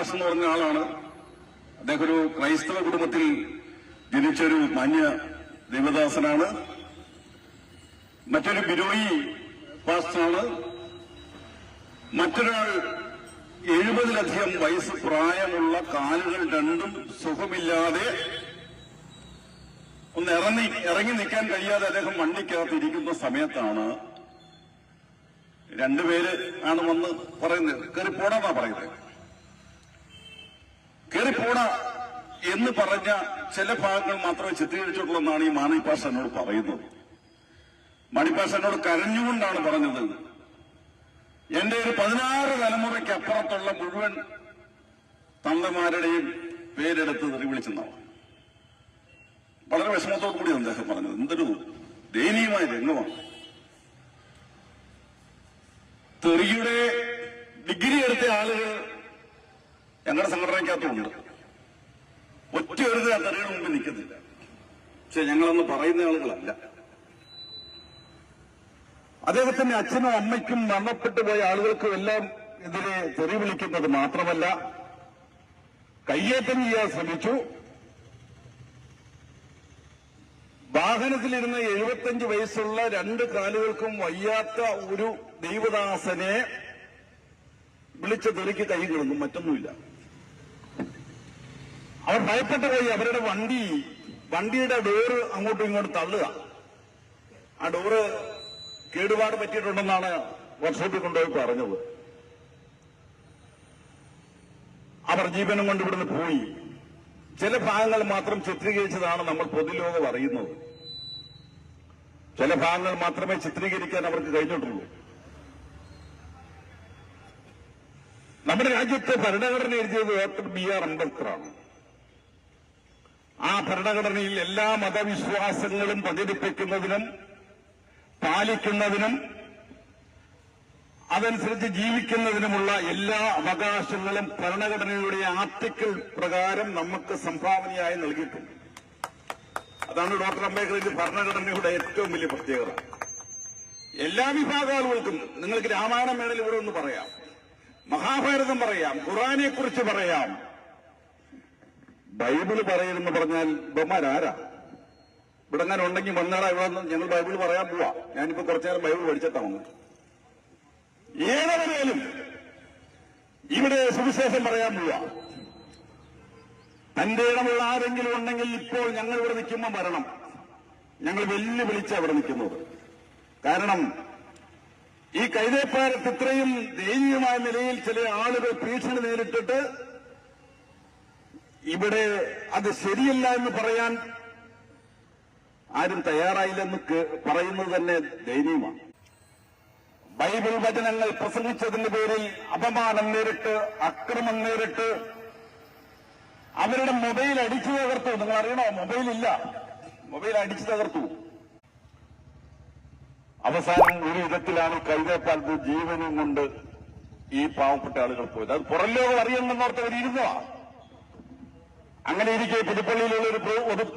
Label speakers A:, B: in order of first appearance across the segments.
A: അതിലൊന്നൊരു എന്ന് പറഞ്ഞ ആളാണ്. അദ്ദേഹം ഒരു ക്രൈസ്തവ കുടുംബത്തിൽ ജനിച്ചൊരു മാന്യ ദേവദാസനാണ്. മറ്റൊരു ബിരോയി പാസ്റ്ററാണ്. മറ്റൊരാൾ എഴുപതിലധികം വയസ്സ് പ്രായമുള്ള കാലുകൾ രണ്ടും സുഖമില്ലാതെ ഒന്ന് ഇറങ്ങി ഇറങ്ങി നിൽക്കാൻ കഴിയാതെ അദ്ദേഹം വണ്ടിക്കകത്ത് ഇരിക്കുന്ന സമയത്താണ് രണ്ടുപേര് ആണ് വന്ന് പറയുന്നത്. കയറി പോടാന്നാ പറയുന്നത്. കയറി പോടാ എന്ന് പറഞ്ഞ ചില ഭാഗങ്ങൾ മാത്രമേ ചിത്രീകരിച്ചിട്ടുള്ളൂ എന്നാണ് ഈ മാണിപ്പാസ് എന്നോട് പറയുന്നത്. മണിപ്പാസ് എന്നോട് കരഞ്ഞുകൊണ്ടാണ് പറഞ്ഞത്. എന്റെ ഒരു പതിനാറ് തലമുറയ്ക്ക് അപ്പുറത്തുള്ള മുഴുവൻ തന്തമാരുടെയും പേരെടുത്ത് തെറി വിളിച്ചെന്നാണ്. വളരെ വിഷമത്തോടു കൂടി അദ്ദേഹം പറഞ്ഞത്. എന്തൊരു ദയനീയമായ രംഗമാണ്. തെറിയുടെ ഡിഗ്രി എടുത്ത ആളുകൾ ഞങ്ങളുടെ സംഘടനയ്ക്കകത്തുണ്ട് ഒറ്റ ഒരു തെരയുടെ മുമ്പിൽ നിൽക്കുന്നില്ല പക്ഷെ ഞങ്ങളൊന്ന് പറയുന്ന ആളുകളല്ല. അദ്ദേഹത്തിന്റെ അച്ഛനും അമ്മയ്ക്കും മരണപ്പെട്ടു പോയ ആളുകൾക്കും എല്ലാം ഇതിനെ തെറി വിളിക്കുന്നത് മാത്രമല്ല കയ്യേറ്റം ചെയ്യാൻ ശ്രമിച്ചു. വാഹനത്തിലിരുന്ന എഴുപത്തഞ്ച് വയസ്സുള്ള രണ്ട് കാലുകൾക്കും വയ്യാത്ത ഒരു ദൈവദാസനെ വിളിച്ച തെറിക്ക് കൈ കിടന്നു മറ്റൊന്നുമില്ല. അവർ ഭയപ്പെട്ടു പോയി. അവരുടെ വണ്ടി വണ്ടിയുടെ ഡോറ് അങ്ങോട്ടും ഇങ്ങോട്ടും തള്ളുക. ആ ഡോറ് കേടുപാട് പറ്റിയിട്ടുണ്ടെന്നാണ് വർക്ക്ഷോപ്പിൽ കൊണ്ടുപോയി പറഞ്ഞത്. അവർ ജീവനും കൊണ്ട് ഇവിടുന്ന് പോയി. ചില ഭാഗങ്ങൾ മാത്രം ചിത്രീകരിച്ചതാണ് നമ്മൾ പൊതുലോകം അറിയുന്നത്. ചില ഭാഗങ്ങൾ മാത്രമേ ചിത്രീകരിക്കാൻ അവർക്ക് കഴിഞ്ഞിട്ടുള്ളൂ. നമ്മുടെ രാജ്യത്തെ ഭരണഘടന എഴുതിയത് ഡോക്ടർ ബി ആർ അംബേദ്കറാണ്. ആ ഭരണഘടനയിൽ എല്ലാ മതവിശ്വാസങ്ങളും പ്രചരിപ്പിക്കുന്നതിനും പാലിക്കുന്നതിനും അതനുസരിച്ച് ജീവിക്കുന്നതിനുമുള്ള എല്ലാ അവകാശങ്ങളും ഭരണഘടനയുടെ ആർട്ടിക്കിൾ പ്രകാരം നമുക്ക് സംഭാവനയായി നൽകിയിട്ടുണ്ട്. അതാണ് ഡോക്ടർ അംബേദ്കറിന്റെ ഭരണഘടനയുടെ ഏറ്റവും വലിയ പ്രത്യേകത. എല്ലാ വിഭാഗങ്ങൾക്കും ആളുകൾക്കും നിങ്ങൾക്ക് രാമായണം വേണമെങ്കിൽ ഇവിടെ ഒന്ന് പറയാം മഹാഭാരതം പറയാം ഖുറാനെ കുറിച്ച് പറയാം ബൈബിൾ പറയലെന്ന് പറഞ്ഞാൽ ഇവന്മാരാരാ ഇവിടെ അങ്ങനെ ഉണ്ടെങ്കിൽ വന്നാടാ ഇവിടെ ഞങ്ങൾ ബൈബിൾ പറയാൻ പോവാ. ഞാനിപ്പോ കുറച്ചു നേരം ബൈബിൾ പഠിച്ചിട്ടാ വന്നത്. ഏതവരെയും ഇവിടെ സുവിശേഷം പറയാൻ പോവാ. തന്റെ ഇടമുള്ള ആരെങ്കിലും ഉണ്ടെങ്കിൽ ഇപ്പോൾ ഞങ്ങൾ ഇവിടെ നിൽക്കുമ്പോൾ വരണം ഞങ്ങൾ വെല്ലുവിളിച്ച അവിടെ നിൽക്കുന്നത്. കാരണം ഈ കൈതേപ്പാലത്ത് ഇത്രയും ദയനീയമായ നിലയിൽ ചില ആളുകൾ ഭീഷണി നേരിട്ടിട്ട് ഇവിടെ അത് ശരിയല്ല എന്ന് പറയാൻ ആരും തയ്യാറായില്ലെന്ന് പറയുന്നത് തന്നെ ദയനീയമാണ്. ബൈബിൾ വചനങ്ങൾ പ്രസംഗിച്ചതിന്റെ പേരിൽ അപമാനം നേരിട്ട് അക്രമം നേരിട്ട് അവരുടെ മൊബൈൽ അടിച്ചു തകർത്തു. നിങ്ങൾ അറിയണോ മൊബൈൽ ഇല്ല. മൊബൈൽ അടിച്ചു തകർത്തു. അവസാനം ഒരു വിധത്തിലാണ് കൈതേപ്പാലത്ത് ജീവനും കൊണ്ട് ഈ പാവപ്പെട്ട ആളുകൾ പോയത്. അത് പുറം ലോകം അറിയണമെന്നോർത്ത് അങ്ങനെ ഇരിക്കെ പുതുപ്പള്ളിയിലുള്ള ഒരു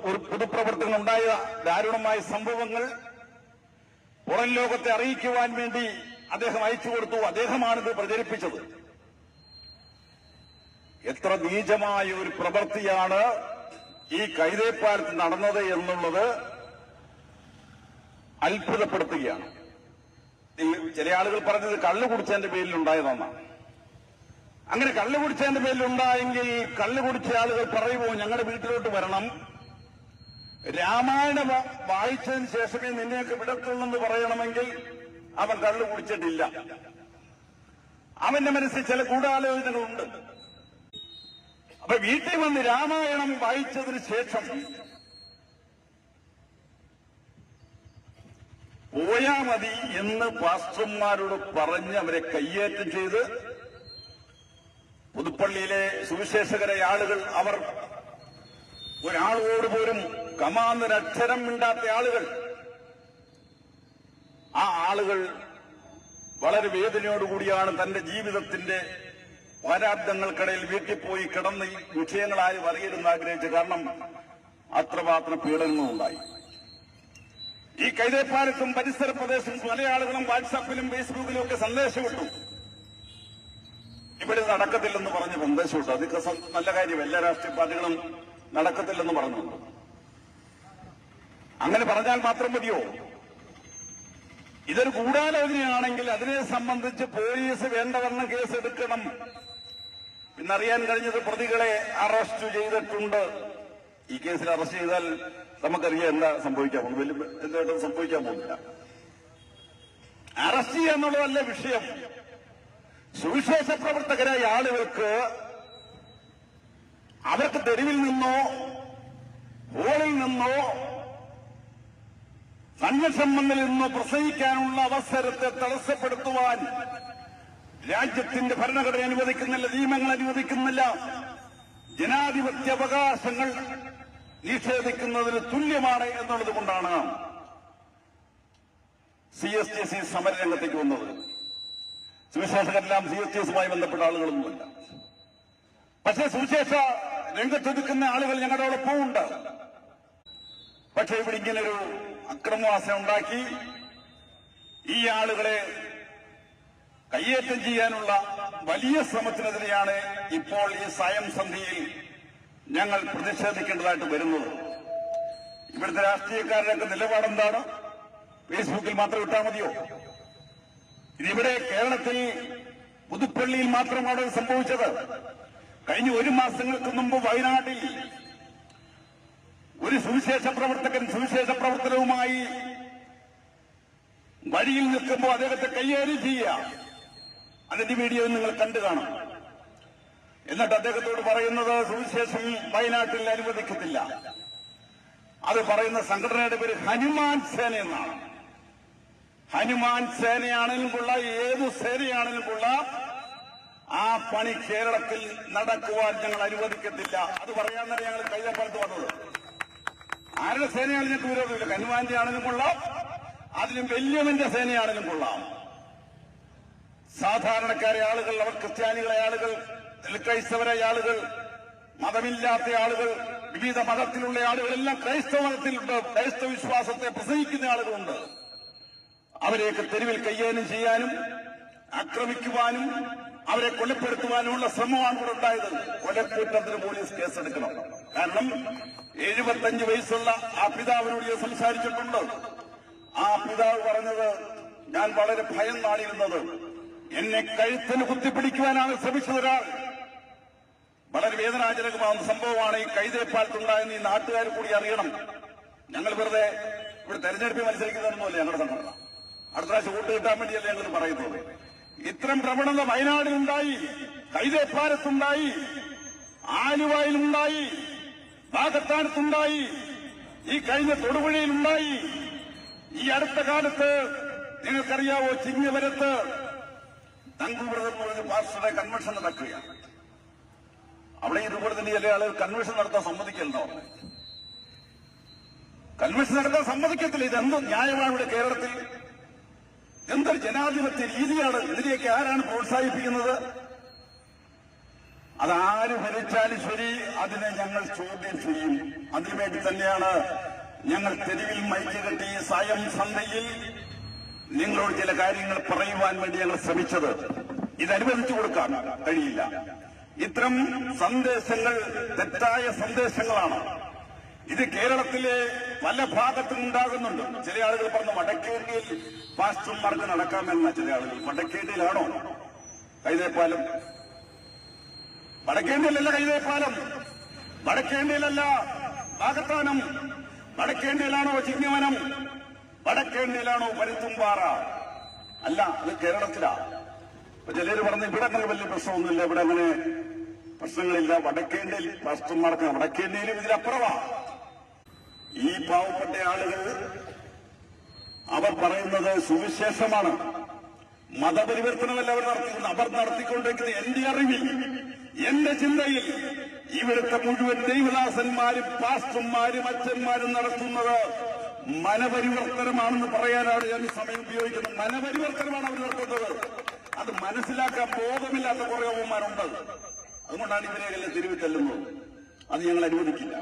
A: ഒരു പൊതുപ്രവർത്തനം ഉണ്ടായ ദാരുണമായ സംഭവങ്ങൾ പുറം ലോകത്തെ അറിയിക്കുവാൻ വേണ്ടി അദ്ദേഹം അയച്ചു കൊടുത്തു. അദ്ദേഹമാണിത് പ്രചരിപ്പിച്ചത്. എത്ര നീചമായ ഒരു പ്രവൃത്തിയാണ് ഈ കൈതേപ്പാലത്ത് നടന്നത് എന്നുള്ളത് അത്ഭുതപ്പെടുത്തുകയാണ്. ചില ആളുകൾ പറഞ്ഞത് കള്ളു കുടിച്ചതിന്റെ പേരിൽ ഉണ്ടായതെന്നാണ്. അങ്ങനെ കള്ളു കുടിച്ചതിന്റെ പേരിൽ ഉണ്ടായെങ്കിൽ കള്ളു കുടിച്ച ആളുകൾ പറയുമോ ഞങ്ങളുടെ വീട്ടിലോട്ട് വരണം? രാമായണ വായിച്ചതിന് ശേഷമേ നിന്നെയൊക്കെ വിടത്തുള്ളെന്ന് പറയണമെങ്കിൽ അവൻ കള്ളു കുടിച്ചിട്ടില്ല. അവന്റെ മനസ്സിൽ ചില ഗൂഢാലോചനകളുണ്ട്. അപ്പൊ വീട്ടിൽ വന്ന് രാമായണം വായിച്ചതിന് ശേഷം പോയാ മതി എന്ന് പാസ്റ്റർമാരോട് പറഞ്ഞ് അവരെ കയ്യേറ്റം ചെയ്ത് പുതുപ്പള്ളിയിലെ സുവിശേഷകരെ ആളുകൾ അവർ ഒരാളോട് പോലും കമാന്നൊരക്ഷരം മിണ്ടാത്ത ആളുകൾ. ആ ആളുകൾ വളരെ വേദനയോടുകൂടിയാണ് തന്റെ ജീവിതത്തിന്റെ വാരാബ്ദങ്ങൾക്കിടയിൽ വീട്ടിൽ പോയി കിടന്ന് വിഷയങ്ങളായി അറിയരുന്ന് ആഗ്രഹിച്ചു കാരണം അത്രമാത്രം പീഡനങ്ങളുണ്ടായി. ഈ കൈതേപ്പാലത്തും പരിസര പ്രദേശത്തും പല ആളുകളും വാട്സാപ്പിലും ഫേസ്ബുക്കിലും ഒക്കെ സന്ദേശം വിട്ടു ഇവിടെ നടക്കത്തില്ലെന്ന് പറഞ്ഞ് വിട്ടു അതൊക്കെ നല്ല കാര്യം. എല്ലാ രാഷ്ട്രീയ പാർട്ടികളും നടക്കത്തില്ലെന്ന് പറഞ്ഞു അങ്ങനെ പറഞ്ഞാൽ മാത്രം മതിയോ? ഇതൊരു ഗൂഢാലോചനയാണെങ്കിൽ അതിനെ സംബന്ധിച്ച് പോലീസ് വേണ്ടവണ്ണം കേസെടുക്കണം. പിന്നറിയാൻ കഴിഞ്ഞത് പ്രതികളെ അറസ്റ്റ് ചെയ്തിട്ടുണ്ട്. ഈ കേസിൽ അറസ്റ്റ് ചെയ്താൽ നമുക്കറിയാം എന്താ സംഭവിക്കാൻ പോകുന്നത്. വലിയ എന്തായിട്ടും സംഭവിക്കാൻ പോകുന്നില്ല. അറസ്റ്റ് ചെയ്യുക എന്നുള്ളതല്ല വിഷയം. സുവിശേഷ പ്രവർത്തകരായ ആളുകൾക്ക് അവർക്ക് തെരുവിൽ നിന്നോ ഹോളിൽ നിന്നോ സന്യസമ്മനിൽ നിന്നോ പ്രസംഗിക്കാനുള്ള അവസരത്തെ തടസ്സപ്പെടുത്തുവാൻ രാജ്യത്തിന്റെ ഭരണഘടന അനുവദിക്കുന്നില്ല നിയമങ്ങൾ അനുവദിക്കുന്നില്ല. ജനാധിപത്യ അവകാശങ്ങൾ നിഷേധിക്കുന്നതിന് തുല്യമാണ് എന്നുള്ളത് കൊണ്ടാണ് സി എസ് ടി സി സമരരംഗത്തേക്ക് വന്നത്. സുവിശേഷകരെല്ലാം സി എസ് എസുമായി ബന്ധപ്പെട്ട ആളുകളൊന്നുമില്ല. പക്ഷേ സുവിശേഷ രംഗത്തൊതുക്കുന്ന ആളുകൾ ഞങ്ങളോടൊപ്പം ഉണ്ട് പക്ഷേ ഇവിടെ ഇങ്ങനൊരു അക്രമവാസന ഉണ്ടാക്കി ഈ ആളുകളെ കയ്യേറ്റം ചെയ്യാനുള്ള വലിയ ശ്രമത്തിനെതിരെയാണ് ഇപ്പോൾ ഈ സായം സന്ധിയിൽ ഞങ്ങൾ പ്രതിഷേധിക്കേണ്ടതായിട്ട് വരുന്നത്. ഇവിടുത്തെ രാഷ്ട്രീയക്കാരുടെയൊക്കെ നിലപാടെന്താണ്? ഫേസ്ബുക്കിൽ മാത്രം ഇട്ടാൽ മതിയോ? ഇതിവിടെ കേരളത്തിൽ പുതുപ്പള്ളിയിൽ മാത്രമാണ് സംഭവിച്ചത്. കഴിഞ്ഞ ഒരു മാസങ്ങൾക്ക് മുമ്പ് വയനാട്ടിൽ ഒരു സുവിശേഷ പ്രവർത്തകൻ സുവിശേഷ പ്രവർത്തനവുമായി വഴിയിൽ നിൽക്കുമ്പോൾ അദ്ദേഹത്തെ കൈയേറി ചെയ്യുക. അതിന്റെ വീഡിയോ നിങ്ങൾ കണ്ടു കാണും. എന്നിട്ട് അദ്ദേഹത്തോട് പറയുന്നത് സുവിശേഷം വയനാട്ടിൽ അനുവദിക്കത്തില്ല. അത് പറയുന്ന സംഘടനയുടെ പേര് ഹനുമാൻ സേന എന്നാണ്. ഹനുമാൻ സേനയാണെങ്കിലും കൊള്ള ഏതു സേനയാണെങ്കിലും കൊള്ള. ആ പണി കേരളത്തിൽ നടക്കുവാൻ ഞങ്ങൾ അനുവദിക്കത്തില്ല. അത് പറയാൻ തന്നെ ഞങ്ങൾ കൈതപ്പുറത്ത് വന്നത്. ആരുടെ സേനയാണ് ഞങ്ങൾക്ക് വിരോധമില്ല. ഹനുമാന്റെ ആണെങ്കിലും കൊള്ളാം. അതിലും വല്യവന്റെ സേനയാണെങ്കിലും കൊള്ളാം. സാധാരണക്കാരെ ആളുകൾ അവർ ക്രിസ്ത്യാനികളെ ആളുകൾ ക്രൈസ്തവരായ ആളുകൾ മതമില്ലാത്ത ആളുകൾ വിവിധ മതത്തിലുള്ള ആളുകളെല്ലാം ക്രൈസ്തവ മതത്തിലുണ്ട് ക്രൈസ്തവ വിശ്വാസത്തെ പ്രസംഗിക്കുന്ന ആളുകളുണ്ട്. അവരെയൊക്കെ തെരുവിൽ കയ്യേനും ചെയ്യാനും ആക്രമിക്കുവാനും അവരെ കൊലപ്പെടുത്തുവാനുമുള്ള ശ്രമമാണ് ഇവിടെ ഉണ്ടായത്. കൊലക്കൂട്ടത്തിന് പോലീസ് കേസെടുക്കണം. കാരണം എഴുപത്തഞ്ച് വയസ്സുള്ള ആ പിതാവിനോട് ഞാൻ സംസാരിച്ചിട്ടുണ്ട്. ആ പിതാവ് പറഞ്ഞത് ഞാൻ വളരെ ഭയന്നാണിരുന്നത് എന്നെ കഴുത്തിന് കുത്തിപ്പിടിക്കുവാനാണ് ശ്രമിച്ചത് ഒരാൾ. വളരെ വേദനാജനകമാകുന്ന സംഭവമാണ് ഈ കൈതേപ്പാലത്തുണ്ടായെന്ന് ഈ നാട്ടുകാർ കൂടി അറിയണം. ഞങ്ങൾ വെറുതെ ഇവിടെ തെരഞ്ഞെടുപ്പിൽ മത്സരിക്കുന്നതൊന്നുമല്ല ഞങ്ങളുടെ സംഘടന അടുത്ത പ്രാവശ്യം വോട്ട് കിട്ടാൻ വേണ്ടിയല്ല ഞങ്ങൾ പറയുന്നത്? ഇത്തരം പ്രവണത വയനാടിലുണ്ടായി കൈതേപ്പാലത്തുണ്ടായി ആലുവായിലുണ്ടായി പാകത്താനത്തുണ്ടായി ഈ കഴിഞ്ഞ തൊടുപുഴയിലുണ്ടായി. ഈ അടുത്ത കാലത്ത് നിങ്ങൾക്കറിയാവോ ചിങ്ങവരത്ത് എന്ന് പറഞ്ഞ പാർട്ടിയുടെ കൺവെൻഷൻ നടക്കുകയാണ്. അവിടെ ഇതുപോലെ തന്നെ ചില ആളുകൾ കൺവെൻഷൻ നടത്താൻ സമ്മതിക്കലുണ്ടോ? കൺവെൻഷൻ നടത്താൻ സമ്മതിക്കത്തില്ല. ഇതെന്തോ ന്യായമാണ് ഇവിടെ കേരളത്തിൽ. എന്തൊരു ജനാധിപത്യ രീതിയാണ് ഇതിനെയൊക്കെ ആരാണ് പ്രോത്സാഹിപ്പിക്കുന്നത്? അതാര് ഭരിച്ചാലും ശരി അതിനെ ഞങ്ങൾ ചോദ്യം ചെയ്യും. അതിനുവേണ്ടി തന്നെയാണ് ഞങ്ങൾ തെരുവിൽ മൈക്ക് കെട്ടി സായം സന്ധ്യയിൽ നിങ്ങളോട് ചില കാര്യങ്ങൾ പറയുവാൻ വേണ്ടി ഞങ്ങൾ ശ്രമിച്ചത്. ഇതനുവദിച്ചു കൊടുക്കാൻ കഴിയില്ല. ഇത്തരം സന്ദേശങ്ങൾ തെറ്റായ സന്ദേശങ്ങളാണ് ഇത് കേരളത്തിലെ പല ഭാഗത്തും ഉണ്ടാകുന്നുണ്ട്. ചില ആളുകൾ പറഞ്ഞു വടക്കേണ്ടിയിൽ പാസ്റ്റർമാർക്ക് നടക്കാമെന്ന ചില ആളുകൾ വടക്കേണ്ടിയിലാണോ കൈതേപ്പാലം. വടക്കേണ്ടിയിലല്ല കൈതേപ്പാലം. വടക്കേണ്ടിയിലല്ല പാകത്താനം വടക്കേണ്ടിയിലാണോ ചിങ്ങവനം? വടക്കേണ്ടിയിലാണോ പരുത്തുംപാറ? അല്ല അത് കേരളത്തിലാ. അപ്പൊ ചിലര് പറഞ്ഞു ഇവിടെ അങ്ങനെ വലിയ പ്രശ്നമൊന്നുമില്ല ഇവിടെ അങ്ങനെ പ്രശ്നങ്ങളില്ല. വടക്കേണ്ടിയിൽ പാസ്റ്റർമാർക്ക് വടക്കേണ്ടിയിലും ഇതിലപ്പുറമാ. ഈ പാവപ്പെട്ട ആളുകൾ അവർ പറയുന്നത് സുവിശേഷമാണ്. മതപരിവർത്തനമല്ല അവർ നടത്തിക്കുന്നത്. അവർ നടത്തിക്കൊണ്ടിരിക്കുന്ന എന്റെ അറിവിൽ എന്റെ ചിന്തയിൽ ഇവിടുത്തെ മുഴുവൻ ദൈവദാസന്മാരും പാസ്റ്റർമാരും അച്ഛന്മാരും നടത്തുന്നത് മനപരിവർത്തനമാണെന്ന് പറയാനാണ് ഞാൻ സമയം ഉപയോഗിക്കുന്നത്. മനപരിവർത്തനമാണ് അവർ നടത്തുന്നത്. അത് മനസ്സിലാക്കാൻ ബോധമില്ലാത്ത കുറെ അമ്മമാരുണ്ട് അതുകൊണ്ടാണ് ഇവരെല്ലാം തിരുവി തല്ലുന്നത്. അത് ഞങ്ങൾ അനുവദിക്കില്ല.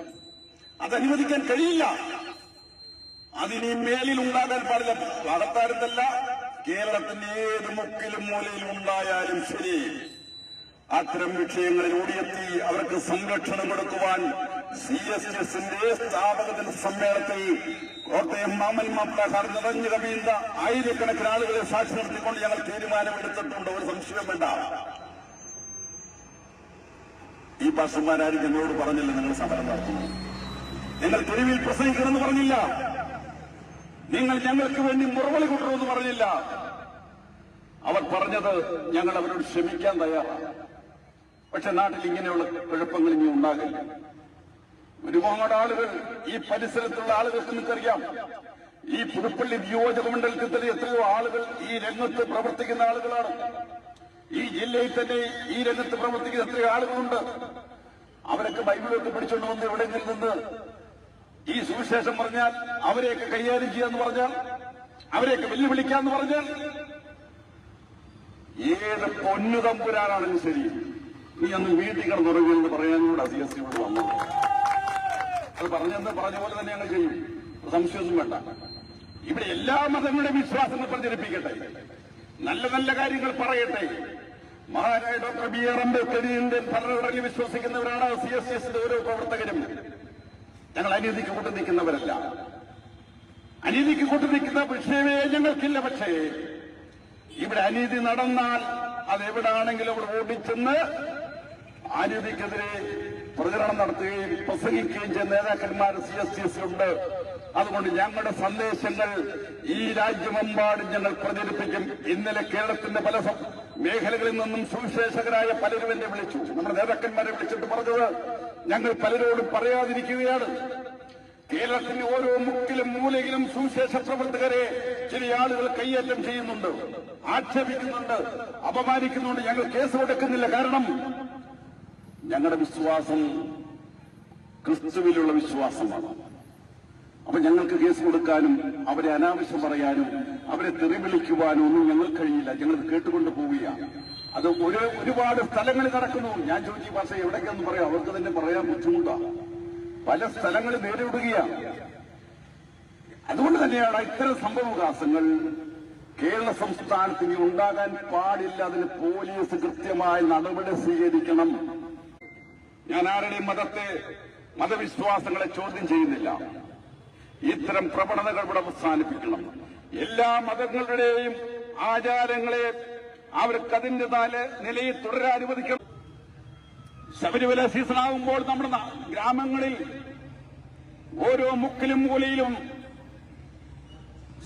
A: അത് അനുവദിക്കാൻ കഴിയില്ല. അതിനി മേലിൽ ഉണ്ടാകാൻ പാടില്ല. ഭാഗത്താരുന്നല്ല കേരളത്തിന്റെ ഏത് മുക്കിലും മൂലയിലും ഉണ്ടായാലും ശരി. അത്തരം വിഷയങ്ങളിൽ ഓടിയെത്തി അവർക്ക് സംരക്ഷണം കൊടുക്കുവാൻ സി എസ് എസിന്റെ സ്ഥാപക ദിന സമ്മേളനത്തിൽ കോട്ടയം മാമൻ മാപ്പിളക്കാർ നിറഞ്ഞു കവിയുന്ന ആയിരക്കണക്കിന് ആളുകളെ സാക്ഷി നിർത്തിക്കൊണ്ട് ഞങ്ങൾ തീരുമാനമെടുത്തിട്ടുണ്ട്. ഒരു സംശയം വേണ്ട. ഈ പാസ്റ്റർമാരാരും ഞങ്ങളോട് പറഞ്ഞില്ല നിങ്ങൾ സമരം നടത്തുന്നു. നിങ്ങൾ തെരുവിൽ പ്രസംഗിക്കണമെന്ന് പറഞ്ഞില്ല. നിങ്ങൾ ഞങ്ങൾക്ക് വേണ്ടി മുറവിളി കൂട്ടണമെന്ന് പറഞ്ഞില്ല. അവർ പറഞ്ഞത് ഞങ്ങൾ അവരോട് ക്ഷമിക്കാൻ തയ്യാറാണ്. പക്ഷെ നാട്ടിൽ ഇങ്ങനെയുള്ള കുഴപ്പങ്ങൾ ഇനി ഉണ്ടാകില്ല. ഒരുപാട് ആളുകൾ ഈ പരിസരത്തുള്ള ആളുകൾക്ക് നിങ്ങൾക്കറിയാം. ഈ പുതുപ്പള്ളി നിയോജക മണ്ഡലത്തിൽ എത്രയോ ആളുകൾ ഈ രംഗത്ത് പ്രവർത്തിക്കുന്ന ആളുകളാണ്. ഈ ജില്ലയിൽ തന്നെ ഈ രംഗത്ത് പ്രവർത്തിക്കുന്ന എത്രയോ ആളുകളുണ്ട്. അവരൊക്കെ ബൈബിളൊക്കെ പഠിച്ചുകൊണ്ട് വന്ന് എവിടെയെങ്കിലും നിന്ന് ഈ സുവിശേഷം പറഞ്ഞാൽ അവരെയൊക്കെ കൈകാര്യം ചെയ്യാന്ന് പറഞ്ഞാൽ അവരെയൊക്കെ വെല്ലുവിളിക്കാന്ന് പറഞ്ഞാൽ ഏത് പൊന്നു തമ്പുരാനാണെങ്കിലും ശരി. നീ അന്ന് വീട്ടിൽ കിടന്നുറങ്ങിയെന്ന് പറയാനോട് സി എസ് ഇവിടെ വന്നത് അത് പറഞ്ഞെന്ന് പറഞ്ഞ പോലെ തന്നെ ഞങ്ങൾ ചെയ്യും. സംശയമൊന്നും വേണ്ട. ഇവിടെ എല്ലാ മതങ്ങളുടെയും വിശ്വാസങ്ങൾ പ്രചരിപ്പിക്കട്ടെ. നല്ല നല്ല കാര്യങ്ങൾ പറയട്ടെ. മഹാനായ ഡോക്ടർ ബി ആർ അംബേദ്കറിന്റെ ഭരണഘടനയിൽ വിശ്വസിക്കുന്നവരാണ് സി എസ് എസിന്റെ ഓരോ പ്രവർത്തകരും. ഞങ്ങൾ അനീതിക്ക് കൂട്ടു നിൽക്കുന്നവരല്ല. അനീതിക്ക് കൂട്ടു നിൽക്കുന്ന വിഷയമേ ഞങ്ങൾക്കില്ല പക്ഷേ ഇവിടെ അനീതി നടന്നാൽ അതെവിടാണെങ്കിലും അവിടെ ഓടിച്ചെന്ന് അനീതിക്കെതിരെ പ്രചരണം നടത്തുകയും പ്രസംഗിക്കുകയും ചെയ്യുന്ന നേതാക്കന്മാർ സി എസ് സി എസ് ഉണ്ട്. അതുകൊണ്ട് ഞങ്ങളുടെ സന്ദേശങ്ങൾ ഈ രാജ്യമെമ്പാടും ഞങ്ങൾ പ്രചരിപ്പിക്കും. ഇന്നലെ കേരളത്തിന്റെ പല മേഖലകളിൽ നിന്നും സുവിശേഷകരായ പലരും എന്നെ വിളിച്ചു. നമ്മുടെ നേതാക്കന്മാരെ വിളിച്ചിട്ട് പറഞ്ഞത് ഞങ്ങൾ പലരോടും പറയാതിരിക്കുകയാണ്. കേരളത്തിന്റെ ഓരോ മുക്കിലും മൂലയിലും സുവിശേഷ പ്രവർത്തകരെ ചില ആളുകൾ കൈയേറ്റം ചെയ്യുന്നുണ്ട് ആക്ഷേപിക്കുന്നുണ്ട് അപമാനിക്കുന്നുണ്ട്. ഞങ്ങൾ കേസ് കൊടുക്കുന്നില്ല. കാരണം ഞങ്ങളുടെ വിശ്വാസം ക്രിസ്തുവിലുള്ള വിശ്വാസമാണ്. അപ്പൊ ഞങ്ങൾക്ക് കേസ് കൊടുക്കാനും അവരെ അനാവശ്യം പറയാനും അവരെ തെറി വിളിക്കുവാനും ഒന്നും ഞങ്ങൾക്ക് കഴിയില്ല. ഞങ്ങൾ കേട്ടുകൊണ്ട് പോവുകയാണ്. അത് ഒരു ഒരുപാട് സ്ഥലങ്ങളിൽ നടക്കുന്നു ഞാൻ ചോദിച്ചു ഭാഷ എവിടേക്കൊന്ന് പറയാം? അവർക്ക് തന്നെ പറയാൻ ബുദ്ധിമുട്ടാണ് പല സ്ഥലങ്ങളിൽ നേരിടുകയാണ് അതുകൊണ്ട് തന്നെയാണ് ഇത്തരം സംഭവവികാസങ്ങൾ കേരള സംസ്ഥാനത്ത് ഇനി ഉണ്ടാകാൻ പാടില്ല. അതിന് പോലീസ് കൃത്യമായ നടപടി സ്വീകരിക്കണം. ഞാൻ ആരുടെയും മതത്തെ മതവിശ്വാസങ്ങളെ ചോദ്യം ചെയ്യുന്നില്ല. ഇത്തരം പ്രവണതകൾ ഇവിടെ അവസാനിപ്പിക്കണം. എല്ലാ മതങ്ങളുടെയും ആചാരങ്ങളെ അവർക്ക് അതിന്റെ നാല് നിലയിൽ തുടരാൻ അനുവദിക്കണം. ശബരിമല സീസൺ ആകുമ്പോൾ നമ്മുടെ ഗ്രാമങ്ങളിൽ ഓരോ മുക്കിലും മൂലയിലും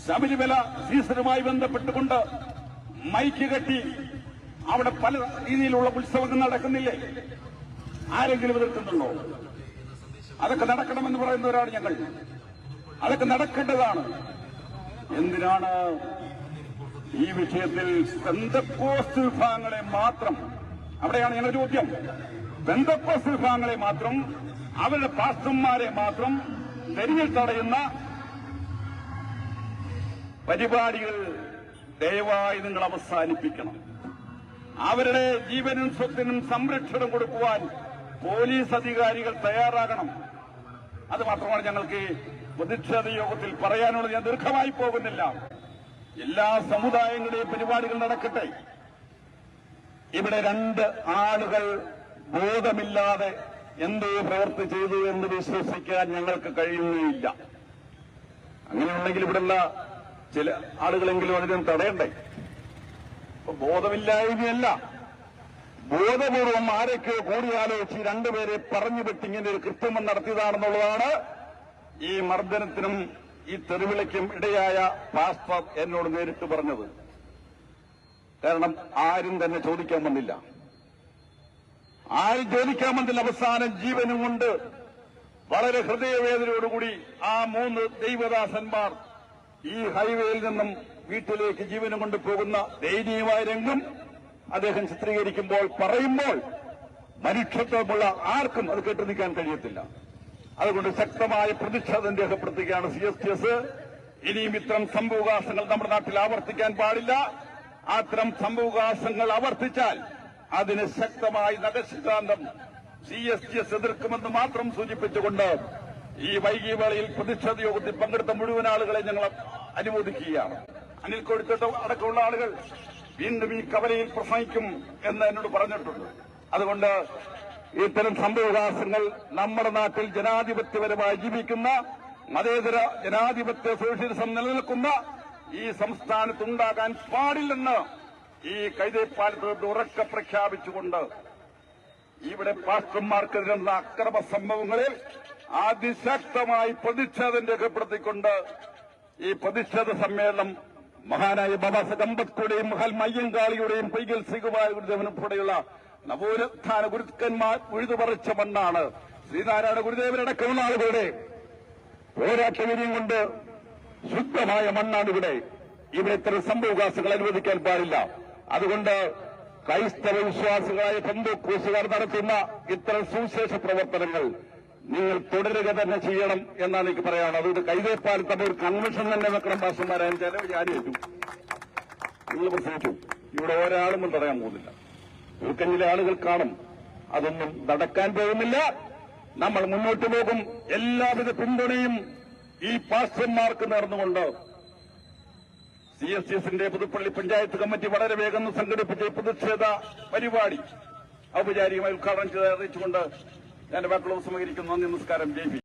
A: ശബരിമല സീസണുമായി ബന്ധപ്പെട്ടുകൊണ്ട് മൈക്ക് കെട്ടി അവിടെ പല രീതിയിലുള്ള ഉത്സവങ്ങൾ നടക്കുന്നില്ലേ? ആരെങ്കിലും എതിർക്കുന്നുണ്ടോ? അതൊക്കെ നടക്കണമെന്ന് പറയുന്നവരാണ് ഞങ്ങൾ. അതൊക്കെ നടക്കേണ്ടതാണ്. എന്തിനാണ് ഈ വിഷയത്തിൽ ബന്ധക്കോസ്റ്റ് വിഭാഗങ്ങളെ മാത്രം അവിടെയാണ് ഞങ്ങളുടെ ചോദ്യം. ബന്ധക്കോസ്റ്റ് വിഭാഗങ്ങളെ മാത്രം അവരുടെ പാസ്റ്റർമാരെ മാത്രം തെരുവിൽ തടയുന്ന പരിപാടികൾ ദയവായി നിങ്ങൾ അവസാനിപ്പിക്കണം. അവരുടെ ജീവനും സ്വത്തിനും സംരക്ഷണം കൊടുക്കുവാൻ പോലീസ് അധികാരികൾ തയ്യാറാകണം. അത് മാത്രമാണ് ഞങ്ങൾക്ക് പ്രതിഷേധ യോഗത്തിൽ പറയാനുള്ളത്. ഞാൻ ദീർഘമായി പോകുന്നില്ല. എല്ലാ സമുദായങ്ങളുടെയും പരിപാടികൾ നടക്കട്ടെ. ഇവിടെ രണ്ട് ആളുകൾ ബോധമില്ലാതെ എന്തോ പ്രവൃത്തി ചെയ്തു എന്ന് വിശ്വസിക്കാൻ ഞങ്ങൾക്ക് കഴിയുകയില്ല അങ്ങനെയുണ്ടെങ്കിൽ ഇവിടെയുള്ള ചില ആളുകളെങ്കിലും അതിനും തടയണ്ടേ? ബോധമില്ലായ്മയല്ല. ബോധപൂർവം ആരൊക്കെയോ കൂടിയാലോചിച്ച് രണ്ടുപേരെ പറഞ്ഞു വിട്ടിങ്ങനെ ഒരു കൃത്രിമം നടത്തിയതാണെന്നുള്ളതാണ് ഈ മർദ്ദനത്തിനും ഈ തെരുവിളിക്കും ഇടയായ പാസ്റ്റർ എന്നോട് നേരിട്ട് പറഞ്ഞത്. കാരണം ആരും തന്നെ ചോദിക്കാൻ വന്നില്ല. ആരും ചോദിക്കാൻ വന്നില്ല. അവസാനം ജീവനും കൊണ്ട് വളരെ ഹൃദയവേദനയോടുകൂടി ആ മൂന്ന് ദൈവദാസന്മാർ ഈ ഹൈവേയിൽ നിന്നും വീട്ടിലേക്ക് ജീവനും കൊണ്ട് പോകുന്ന ദയനീയമായ രംഗം അദ്ദേഹം ചിത്രീകരിക്കുമ്പോൾ പറയുമ്പോൾ മനുഷ്യത്വമുള്ള ആർക്കും അത് കേട്ടു നിൽക്കാൻ കഴിയത്തില്ല. അതുകൊണ്ട് ശക്തമായ പ്രതിഷേധം രേഖപ്പെടുത്തുകയാണ് സി എസ് ടി എസ്. ഇനിയും ഇത്തരം സംഭവകാശങ്ങൾ നമ്മുടെ നാട്ടിൽ ആവർത്തിക്കാൻ പാടില്ല. അത്തരം സംഭവകാശങ്ങൾ ആവർത്തിച്ചാൽ അതിന് ശക്തമായി നഗസിദ്ധാന്തം സി എസ് ടി എസ് എതിർക്കുമെന്ന് മാത്രം സൂചിപ്പിച്ചുകൊണ്ട് ഈ വൈകിവേളയിൽ പ്രതിഷേധ യോഗത്തിൽ പങ്കെടുത്ത മുഴുവൻ ആളുകളെ ഞങ്ങൾ അനുമോദിക്കുകയാണ്. അനിൽ കൊഴുത്തട്ട് അടക്കമുള്ള ആളുകൾ വീണ്ടും ഈ കവലയിൽ പ്രസംഗിക്കും എന്ന് എന്നോട് പറഞ്ഞിട്ടുണ്ട്. അതുകൊണ്ട് ഇത്തരം സംഭവവികാസങ്ങൾ നമ്മുടെ നാട്ടിൽ ജനാധിപത്യപരമായി ജീവിക്കുന്ന മതേതര ജനാധിപത്യ സോഷ്യലിസം നിലനിൽക്കുന്ന ഈ സംസ്ഥാനത്തുണ്ടാകാൻ പാടില്ലെന്ന് ഈ കൈതേപ്പാലത്ത് ഉറക്ക പ്രഖ്യാപിച്ചുകൊണ്ട് ഇവിടെ പാസ്റ്റർമാർക്കെതിരെ അക്രമ സംഭവങ്ങളിൽ അതിശക്തമായി പ്രതിഷേധം രേഖപ്പെടുത്തിക്കൊണ്ട് ഈ പ്രതിഷേധ സമ്മേളനം മഹാനായ ബാബാ അംബേദ്കറുടെയും മഹൽ മയ്യങ്കാളിയുടെയും പൈകൽ ഗുരുദേവനും ഉൾപ്പെടെയുള്ള നവോത്ഥാന ഗുരുക്കന്മാർ ഉഴുതുപറിച്ച മണ്ണാണ്. ശ്രീനാരായണ ഗുരുദേവനടക്കമുള്ള ആളുകളുടെ പോരാട്ടവീര്യം കൊണ്ട് ശുദ്ധമായ മണ്ണാണ് ഇവിടെ. ഇവിടെ ഇത്തരം സംഭവകാശങ്ങൾ അനുവദിക്കാൻ പാടില്ല. അതുകൊണ്ട് ക്രൈസ്തവ വിശ്വാസികളായ പെന്തോക്കൂസുകാർ നടത്തുന്ന ഇത്തരം സുവിശേഷ പ്രവർത്തനങ്ങൾ നിങ്ങൾ തുടരുക തന്നെ ചെയ്യണം എന്നാണ് എനിക്ക് പറയാനുള്ളത്. അതുകൊണ്ട് കൈതേപ്പാലത്ത് അപ്പോൾ ഒരു കൺവെൻഷൻ തന്നെ വെക്കണം ഭാഷന്മാരായാലും ചിലവ് ഏറ്റു നിങ്ങൾ പ്രസംഗിച്ചു ഇവിടെ ഒരാളും പറയാൻ പോകുന്നില്ല. ചുരുക്കഞ്ഞിലെ ആളുകൾ കാണും. അതൊന്നും നടക്കാൻ പോകുന്നില്ല. നമ്മൾ മുന്നോട്ട് പോകും. എല്ലാവിധ പിന്തുണയും ഈ പാസ്റ്റർമാർക്ക് നേർന്നുകൊണ്ട്. സി എസ് എസിന്റെ പുതുപ്പള്ളി പഞ്ചായത്ത് കമ്മിറ്റി വളരെ വേഗം സംഘടിപ്പിച്ച പ്രതിഷേധ പരിപാടി ഔപചാരികമായി ഉദ്ഘാടനം ചെയ്ത് അറിയിച്ചുകൊണ്ട് ഞാൻ വാക്കുകൾ സമീകരിക്കുന്നു നമസ്കാരം. ജയ്